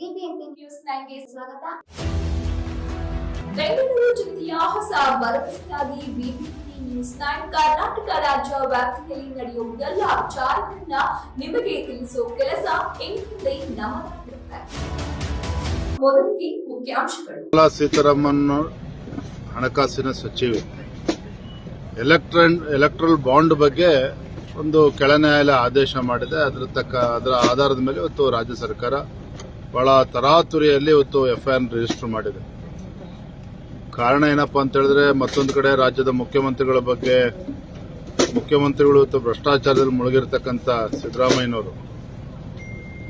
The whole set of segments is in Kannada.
ಬಿಬಿಎಂಪಿ ನ್ಯೂಸ್ ನೈನ್ಗೆ ಸ್ವಾಗತ. ಬೆಂಗಳೂರು ಜಿಲ್ಲೆಯ ಹೊಸ ಭರವಸೆಯಾಗಿ ಬಿಬಿಎಂಪಿ ನ್ಯೂಸ್ ನೈನ್ ಕರ್ನಾಟಕ ರಾಜ್ಯ ವ್ಯಾಪ್ತಿಯಲ್ಲಿ ನಡೆಯುವ ಎಲ್ಲ ವಿಚಾರಗಳನ್ನ ನಿಮಗೆ ತಿಳಿಸುವ ಕೆಲಸ ಇನ್ಮುಂದೆ ನಮ್ಮ ಮೊದಲಿಗೆ ಮುಖ್ಯಾಂಶಗಳು. ನಿರ್ಮಲಾ ಸೀತಾರಾಮನ್ ಹಣಕಾಸಿನ ಸಚಿವೆ. ಎಲೆಕ್ಟ್ರನ್ ಎಲೆಕ್ಟ್ರಲ್ ಬಾಂಡ್ ಬಗ್ಗೆ ಒಂದು ಕೆಳ ನ್ಯಾಯಾಲಯ ಆದೇಶ ಮಾಡಿದೆ. ಅದರ ತಕ್ಕ ಅದರ ಆಧಾರದ ಮೇಲೆ ಇವತ್ತು ರಾಜ್ಯ ಸರ್ಕಾರ ಬಹಳ ತರಾತುರಿಯಲ್ಲಿ ಇವತ್ತು ಎಫ್ಐಆರ್ ರಿಜಿಸ್ಟರ್ ಮಾಡಿದೆ. ಕಾರಣ ಏನಪ್ಪ ಅಂತ ಹೇಳಿದ್ರೆ ಮತ್ತೊಂದು ಕಡೆ ರಾಜ್ಯದ ಮುಖ್ಯಮಂತ್ರಿಗಳ ಬಗ್ಗೆ ಮುಖ್ಯಮಂತ್ರಿಗಳು ಇವತ್ತು ಭ್ರಷ್ಟಾಚಾರದಲ್ಲಿ ಮುಳುಗಿರ್ತಕ್ಕಂಥ ಸಿದ್ದರಾಮಯ್ಯನವರು.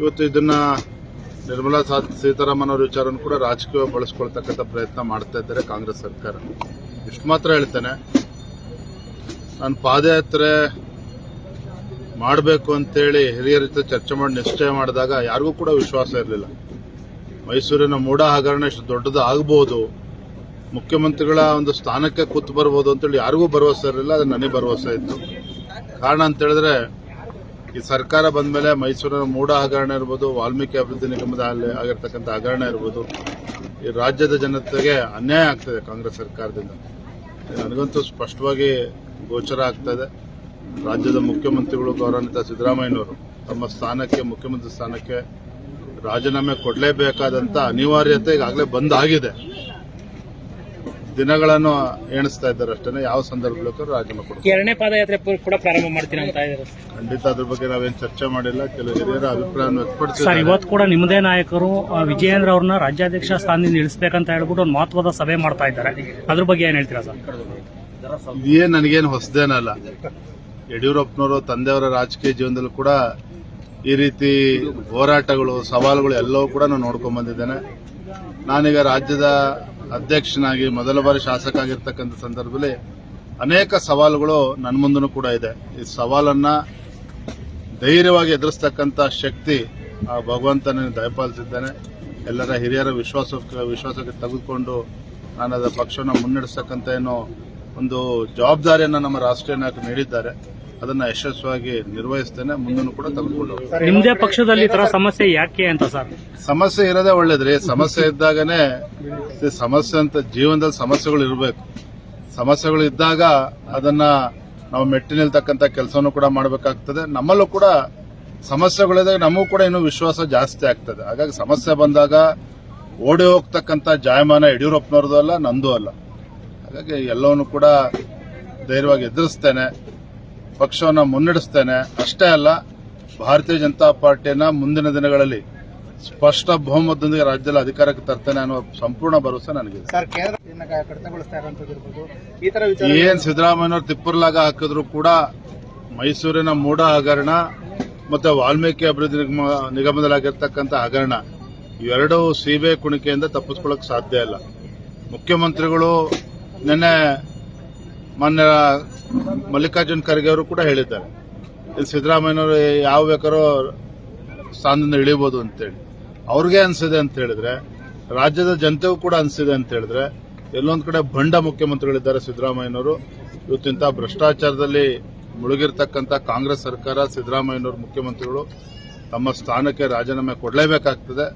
ಇವತ್ತು ಇದನ್ನ ನಿರ್ಮಲಾ ಸೀತಾರಾಮನ್ ಅವರ ವಿಚಾರವನ್ನು ಕೂಡ ರಾಜಕೀಯ ಬಳಸ್ಕೊಳ್ತಕ್ಕಂಥ ಪ್ರಯತ್ನ ಮಾಡ್ತಾ ಇದ್ದಾರೆ ಕಾಂಗ್ರೆಸ್ ಸರ್ಕಾರ. ಇಷ್ಟು ಮಾತ್ರ ಹೇಳ್ತೇನೆ. ನಾನು ಪಾದಯಾತ್ರೆ ಮಾಡಬೇಕು ಅಂತೇಳಿ ಹಿರಿಯರ ಜೊತೆ ಚರ್ಚೆ ಮಾಡಿ ನಿಶ್ಚಯ ಮಾಡಿದಾಗ ಯಾರಿಗೂ ಕೂಡ ವಿಶ್ವಾಸ ಇರಲಿಲ್ಲ. ಮೈಸೂರಿನ ಮೂಡ ಹಗರಣ ಇಷ್ಟು ದೊಡ್ಡದು ಆಗ್ಬೋದು. ಮುಖ್ಯಮಂತ್ರಿಗಳ ಒಂದು ಸ್ಥಾನಕ್ಕೆ ಕೂತು ಬರ್ಬೋದು ಅಂತೇಳಿ ಯಾರಿಗೂ ಭರವಸೆ ಇರಲಿಲ್ಲ, ಅದು ನನಗೆ ಭರವಸೆ ಇತ್ತು. ಕಾರಣ ಅಂತ ಹೇಳಿದ್ರೆ, ಈ ಸರ್ಕಾರ ಬಂದ ಮೇಲೆ ಮೈಸೂರಿನ ಮೂಡ ಹಗರಣ ಇರ್ಬೋದು, ವಾಲ್ಮೀಕಿ ಅಭಿವೃದ್ಧಿ ನಿಗಮದ ಆಗಿರ್ತಕ್ಕಂಥ ಹಗರಣ ಇರ್ಬೋದು, ಈ ರಾಜ್ಯದ ಜನತೆಗೆ ಅನ್ಯಾಯ ಆಗ್ತದೆ ಕಾಂಗ್ರೆಸ್ ಸರ್ಕಾರದಿಂದ. ನನಗಂತೂ ಸ್ಪಷ್ಟವಾಗಿ ಗೋಚರ ಆಗ್ತಾ ಇದೆ. ರಾಜ್ಯದ ಮುಖ್ಯಮಂತ್ರಿಗಳು ಗೌರವಾನ್ವಿತ ಸಿದ್ದರಾಮಯ್ಯನವರು ತಮ್ಮ ಸ್ಥಾನಕ್ಕೆ ಮುಖ್ಯಮಂತ್ರಿ ಸ್ಥಾನಕ್ಕೆ ರಾಜೀನಾಮೆ ಕೊಡಲೇಬೇಕಾದಂತ ಅನಿವಾರ್ಯತೆ ಈಗಾಗಲೇ ಬಂದಾಗಿದೆ. ದಿನಗಳನ್ನು ಎಣಿಸ್ತಾ ಇದ್ದಾರೆ ಅಷ್ಟೇ ಯಾವ ಸಂದರ್ಭದಲ್ಲೂ ರಾಜೀನಾಮೆ ಕೊಡ್ತಾರೆ ಎರಡನೇ ಪಾದಯಾತ್ರೆ ಕೂಡ ಪ್ರಾರಂಭ ಮಾಡ್ತೀನಿ ಅಂತ ಇದ್ದಾರೆ ಖಂಡಿತ ಅದ್ರ ಬಗ್ಗೆ ನಾವೇನು ಚರ್ಚೆ ಮಾಡಿಲ್ಲ ಕೆಲವು ಹಿರಿಯರ ಅಭಿಪ್ರಾಯವನ್ನು ಸರ್ ವ್ಯಕ್ತಪಡಿಸಿದ್ದಾರೆ ಇವತ್ತು ಕೂಡ ನಿಮ್ಮದೇ ನಾಯಕರು ವಿಜಯೇಂದ್ರ ಅವ್ರನ್ನ ರಾಜ್ಯಾಧ್ಯಕ್ಷ ಸ್ಥಾನದಿಂದ ಇಳಿಸ್ಬೇಕಂತ ಹೇಳ್ಬಿಟ್ಟು ಒಂದು ಮಹತ್ವದ ಸಭೆ ಮಾಡ್ತಾ ಇದ್ದಾರೆ. ಅದ್ರ ಬಗ್ಗೆ ಏನ್ ಹೇಳ್ತೀರಾ ಸರ್? ಏನ್ ನನಗೇನು ಹೊಸದೇನಲ್ಲ. ಯಡಿಯೂರಪ್ಪನವರು ತಂದೆಯವರ ರಾಜಕೀಯ ಜೀವನದಲ್ಲೂ ಕೂಡ ಈ ರೀತಿ ಹೋರಾಟಗಳು, ಸವಾಲುಗಳು ಎಲ್ಲವೂ ಕೂಡ ನಾನು ನೋಡ್ಕೊಂಡ್ ಬಂದಿದ್ದೇನೆ. ನಾನೀಗ ರಾಜ್ಯದ ಅಧ್ಯಕ್ಷನಾಗಿ ಮೊದಲ ಬಾರಿ ಶಾಸಕ ಆಗಿರ್ತಕ್ಕಂಥ ಸಂದರ್ಭದಲ್ಲಿ ಅನೇಕ ಸವಾಲುಗಳು ನನ್ನ ಮುಂದೂ ಕೂಡ ಇದೆ. ಈ ಸವಾಲನ್ನ ಧೈರ್ಯವಾಗಿ ಎದುರಿಸ್ತಕ್ಕಂಥ ಶಕ್ತಿ ಆ ಭಗವಂತನ ದಯಪಾಲಿಸಿದ್ದೇನೆ. ಎಲ್ಲರ ಹಿರಿಯರ ವಿಶ್ವಾಸ, ವಿಶ್ವಾಸಕ್ಕೆ ತೆಗೆದುಕೊಂಡು ನಾನು ಅದರ ಪಕ್ಷವನ್ನು ಮುನ್ನಡೆಸ್ತಕ್ಕಂಥ ಏನೋ ಒಂದು ಜವಾಬ್ದಾರಿಯನ್ನು ನಮ್ಮ ರಾಷ್ಟ್ರೀಯ ನಾಯಕರು ನೀಡಿದ್ದಾರೆ. ಅದನ್ನ ಯಶಸ್ವಿಯಾಗಿ ನಿರ್ವಹಿಸ್ತೇನೆ. ಮುಂದೂ ಕೂಡ ತಗೊಂಡು ನಿಮ್ದೇ ಪಕ್ಷದಲ್ಲಿ ಈ ತರ ಸಮಸ್ಯೆ ಯಾಕೆ ಅಂತ ಸರ್? ಸಮಸ್ಯೆ ಇರೋದೇ ಒಳ್ಳೇದ್ರಿ. ಸಮಸ್ಯೆ ಇದ್ದಾಗನೇ ಈ ಸಮಸ್ಯೆ ಅಂತ ಜೀವನದಲ್ಲಿ ಸಮಸ್ಯೆಗಳು ಇರಬೇಕು. ಸಮಸ್ಯೆಗಳು ಇದ್ದಾಗ ಅದನ್ನ ನಾವು ಮೆಟ್ಟಿ ನಿಲ್ತಕ್ಕಂಥ ಕೆಲಸವನ್ನು ಕೂಡ ಮಾಡಬೇಕಾಗ್ತದೆ. ನಮ್ಮಲ್ಲೂ ಕೂಡ ಸಮಸ್ಯೆಗಳಿದಾಗ ನಮಗೂ ಕೂಡ ಇನ್ನೂ ವಿಶ್ವಾಸ ಜಾಸ್ತಿ ಆಗ್ತದೆ. ಹಾಗಾಗಿ ಸಮಸ್ಯೆ ಬಂದಾಗ ಓಡಿ ಹೋಗ್ತಕ್ಕಂಥ ಜಾಯಮಾನ ಯಡಿಯೂರಪ್ಪನವ್ರದ್ದು ಅಲ್ಲ ನಂದು ಅಲ್ಲ. ಹಾಗಾಗಿ ಎಲ್ಲವನ್ನು ಕೂಡ ಧೈರ್ಯವಾಗಿ ಎದುರಿಸ್ತೇನೆ ಪಕ್ಷವನ್ನು ಮುನ್ನಡೆಸ್ತೇನೆ. ಅಷ್ಟೇ ಅಲ್ಲ ಭಾರತೀಯ ಜನತಾ ಪಾರ್ಟಿಯನ್ನ ಮುಂದಿನ ದಿನಗಳಲ್ಲಿ ಸ್ಪಷ್ಟ ಬಹುಮತದೊಂದಿಗೆ ರಾಜ್ಯದಲ್ಲಿ ಅಧಿಕಾರಕ್ಕೆ ತರ್ತೇನೆ ಅನ್ನೋ ಸಂಪೂರ್ಣ ಭರವಸೆ ನನಗಿದೆ. ಏನ್ ಸಿದ್ದರಾಮಯ್ಯನವರು ತಿಪ್ಪರ್ಲಾಗ ಹಾಕಿದ್ರು ಕೂಡ ಮೈಸೂರಿನ ಮೂಡ ಹಗರಣ ಮತ್ತೆ ವಾಲ್ಮೀಕಿ ಅಭಿವೃದ್ಧಿ ನಿಗಮ ನಿಗಮದಲ್ಲಾಗಿರ್ತಕ್ಕಂಥ ಹಗರಣ ಇವೆರಡೂ ಸಿಬಿಐ ಕುಣಿಕೆಯಿಂದ ತಪ್ಪಿಸ್ಕೊಳ್ಳೋಕೆ ಸಾಧ್ಯ ಇಲ್ಲ. ಮುಖ್ಯಮಂತ್ರಿಗಳು ನಿನ್ನೆ ಮಾನ್ಯ ಮಲ್ಲಿಕಾರ್ಜುನ್ ಖರ್ಗೆ ಅವರು ಕೂಡ ಹೇಳಿದ್ದಾರೆ. ಇಲ್ಲಿ ಸಿದ್ದರಾಮಯ್ಯನವರು ಯಾವ ಬೇಕಾರೋ ಸ್ಥಾನದಿಂದ ಇಳಿಬೋದು ಅಂತೇಳಿ. ಅವ್ರಿಗೆ ಅನಿಸಿದೆ ಅಂತ ಹೇಳಿದ್ರೆ, ರಾಜ್ಯದ ಜನತೆಗೂ ಕೂಡ ಅನಿಸಿದೆ ಅಂತ ಹೇಳಿದ್ರೆ, ಎಲ್ಲೊಂದು ಕಡೆ ಬಂಡ ಮುಖ್ಯಮಂತ್ರಿಗಳಿದ್ದಾರೆ ಸಿದ್ದರಾಮಯ್ಯನವರು. ಇವತ್ತಿಂತ ಭ್ರಷ್ಟಾಚಾರದಲ್ಲಿ ಮುಳುಗಿರ್ತಕ್ಕಂಥ ಕಾಂಗ್ರೆಸ್ ಸರ್ಕಾರ, ಸಿದ್ದರಾಮಯ್ಯನವರು ಮುಖ್ಯಮಂತ್ರಿಗಳು ತಮ್ಮ ಸ್ಥಾನಕ್ಕೆ ರಾಜೀನಾಮೆ ಕೊಡಲೇಬೇಕಾಗ್ತದೆ.